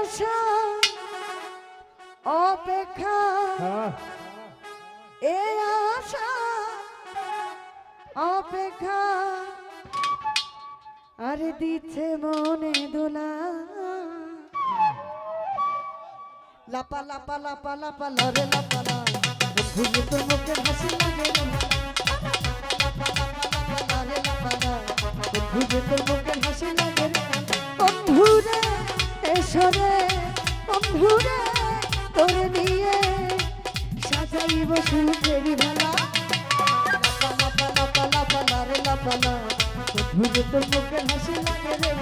আশা অপেক্ষা হ্যাঁ। এ আশা অপেক্ষা। আর দিচ্ছে মনে দোলা লাপা লাপা লাপা লাপা লরে লাপা লা। ভুলে তোর হাসি লাগে ভুলে তোর মুখে হাসি লাগে বন্ধুরে এসরে বন্ধু রে তোরে নিয়ে সাজাইব সুখের ভেলা লাপালা পালা পালা রে লাপালা বুঝে তোর মুখে হাসি লাগে রে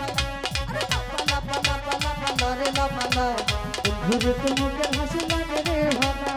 লাপালা পালা পালা পালা লাগে রে ভালা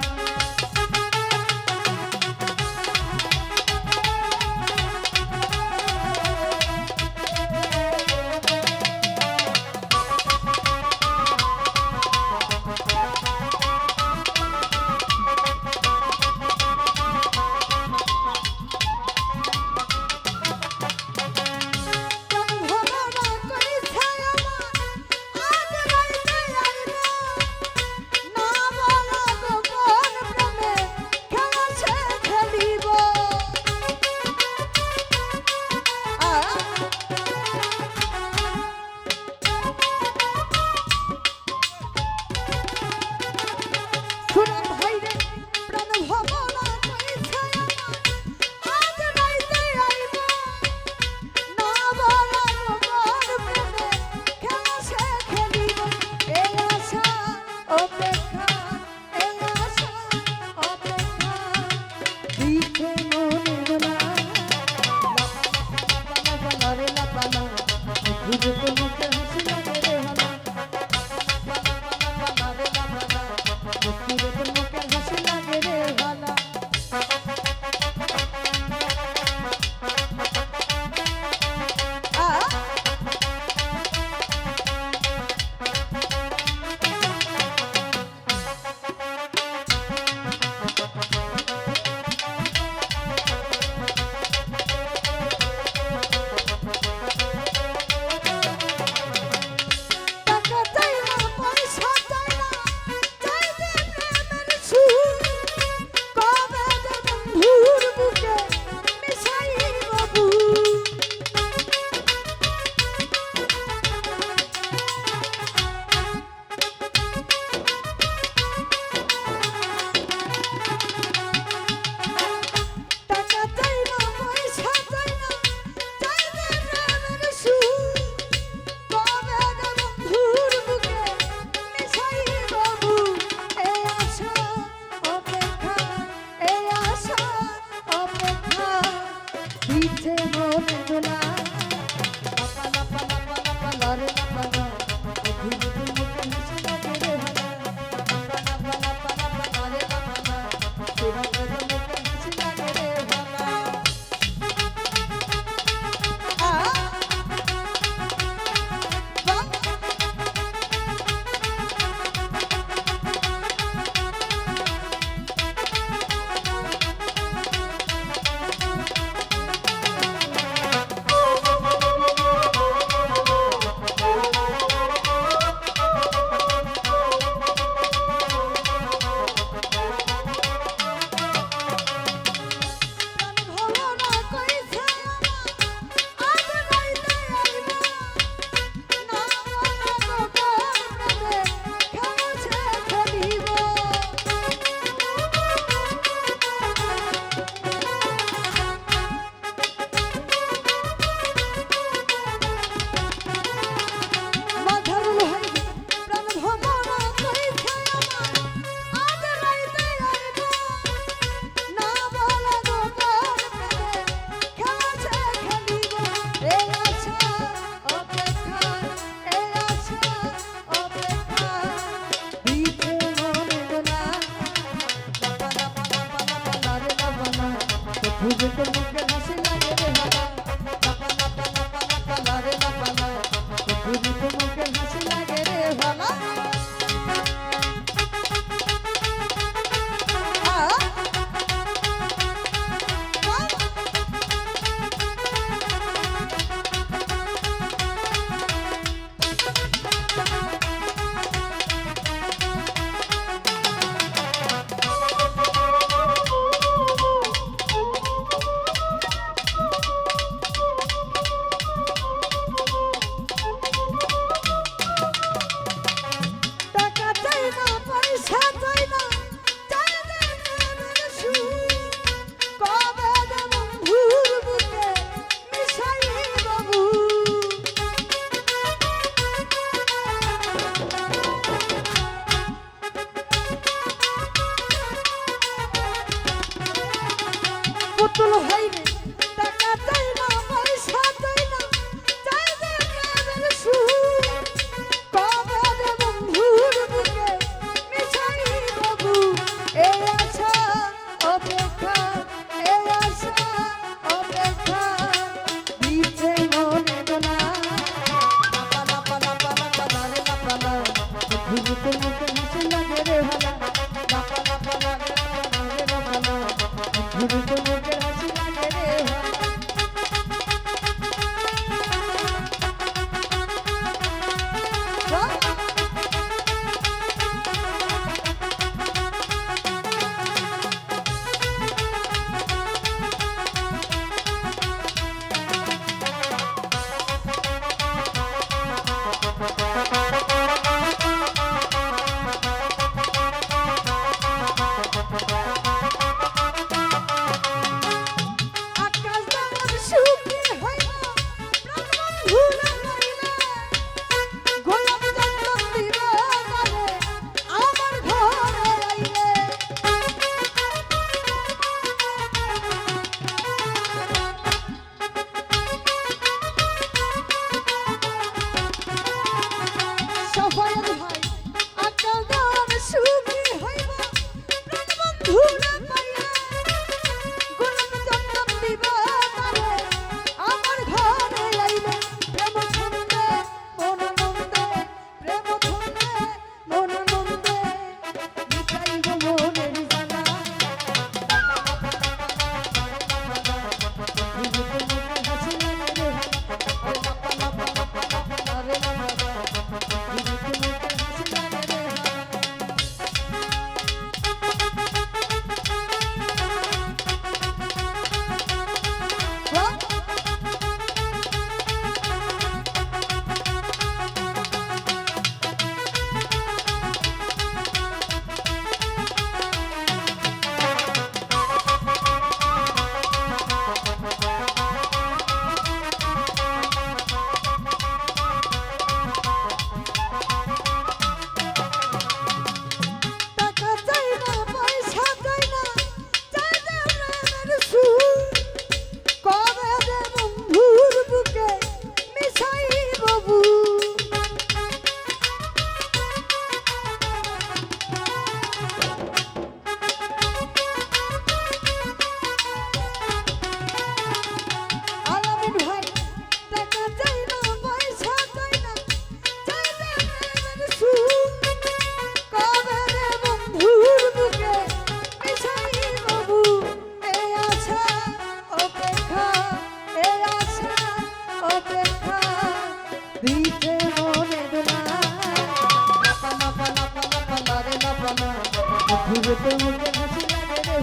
ভুবতে উড়ে গেছে লাগে রে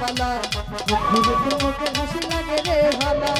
ভালা ভুবতে উড়ে গেছে লাগে রে ভালা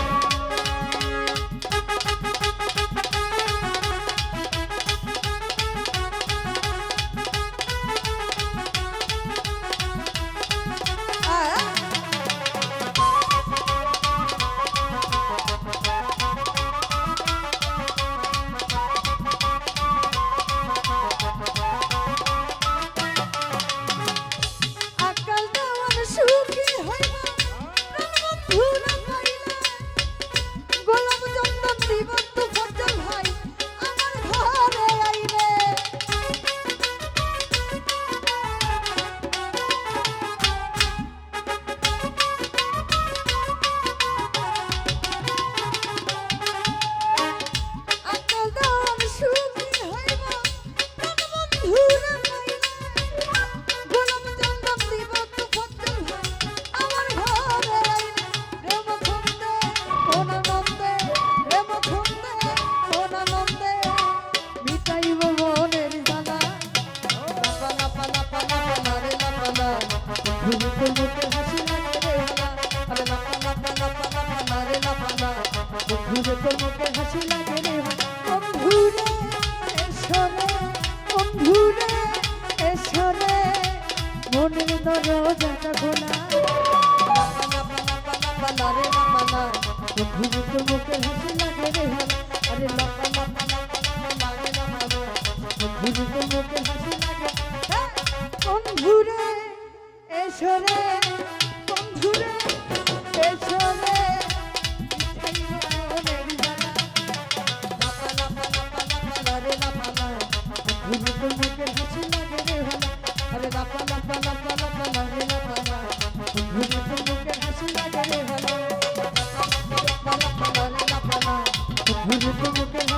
দরজাটা খোলা রে মানা ঘুরে তোর মুখে হাসি লাগে রে হাত আরে লাপা লাপা ঘুরে তোর মুখে হাসি লাগে বন্ধুরে এসরে বন্ধুরে এসরে